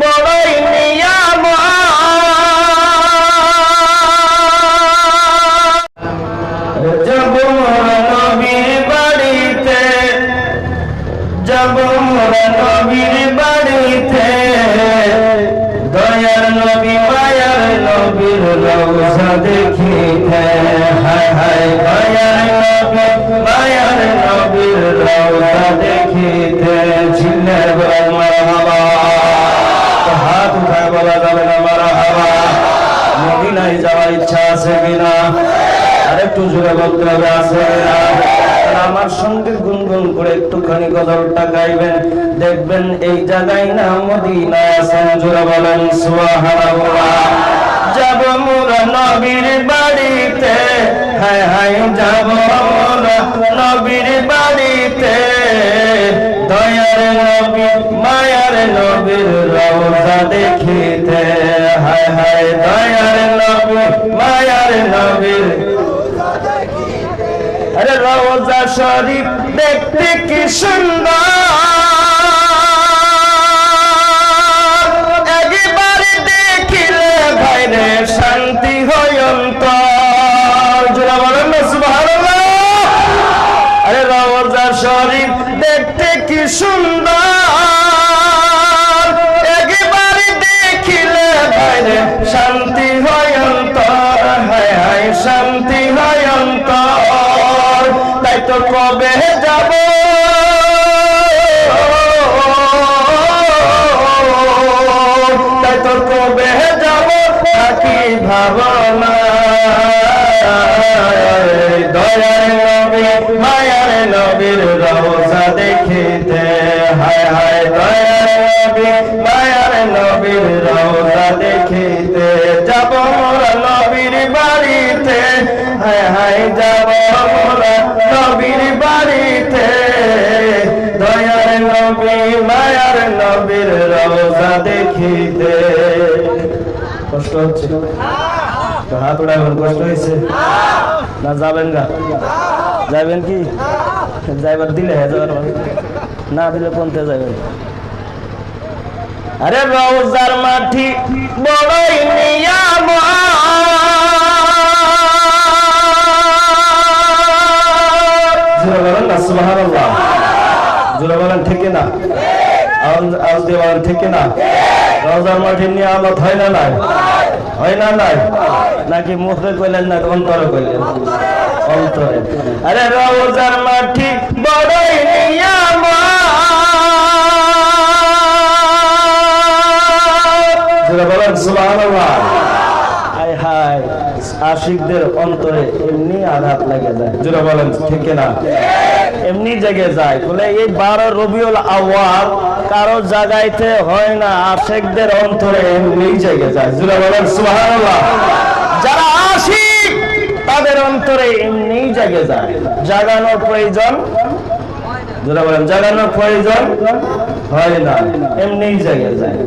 বড়ই নিয়াম যাব নবীর বাড়িতে, যাব নবীর বাড়িতে। দয়ার নবী, মায়ার নবীর রওজা দেখিতে। হায় হায়, দয়ার নবী, মায়ার নবীর রওজা দেখিতে। মদিনায় যাওয়ার ইচ্ছা আছে কিনা? আরেকটু জোরে বলতে হবে, আছে কিনা? আমার সঙ্গে গুনগুন করে একটুখানি গজলটা গাইবেন দেখবেন এই জায়গায় না মদিনায় আছেন, জোরে বলেন, সুবহানাল্লাহ। যাব মোরা নবীর বাড়িতে, হায় হায় যাব মোরা নবীর বাড়িতে। দয়ার নবী, মায়ার নবীর রওজা দেখিতে। হায় দয়ার নবী, মায়ার নবীর আরে রওজা শরীফ দেখতে কি সুন্দর। একবার দেখিলে ভাইরে শান্তি হয় সুবহানাল্লাহ। আরে রওজা শরীফ দেখতে কি সুন্দর। শান্তি হয় শান্তি হয় অন্তর। তাই তো কবে যাব? তাই তো কবে যাব? থাকি ভাবনা? দয়ার নবী, মায়ার নবীর রওজা দেখিতে। হায় হায় দয়ার নবী রওজা দেখিতে যাব নবীর বাড়িতে। হায় হায় যাব নবীর বাড়িতে। দয়ার নবী, মায়ার নবীর রওজা দেখিতে। কষ্ট হচ্ছে? হাত উড়াবেন কষ্ট হয়েছে? না, যাবেন গা। যাবেন কি? যাইবার দিলে হ্যাঁ না দিলে কোনতে যাবেন। আরে রওজার মাটি বড়ই নিয়াম বলেন না, সুবহানাল্লাহ। জোরে বলেন, ঠিক না? আওয়াজ দিয়ে বলেন, ঠিক না? রওজার মাটির নিয়ামত হয় না নাই? হয় না নাই? নাকি মুখে কইলেন না, অন্তরে কইলেন? অন্তরে। আরে রওজার মাটি বড়ই নিয়ামত বলেন হায় হায় আশিকদের অন্তরে এমনি আঘাত লাগে যায়। জোরে বলেন ঠিক না এমনি জেগে যায়। বলে এই বারো রবিউল আওয়াল কারও জাগাইতে হয় না আশেকদের অন্তরে এমনি জেগে যায়। জোরে বলেন সুবহানাল্লাহ। যারা আশিক তাদের অন্তরে এমনি জেগে যায়। জাগানোর প্রয়োজন? জোরে বলেন জাগানোর প্রয়োজন? হয় না এমনি জেগে যায়।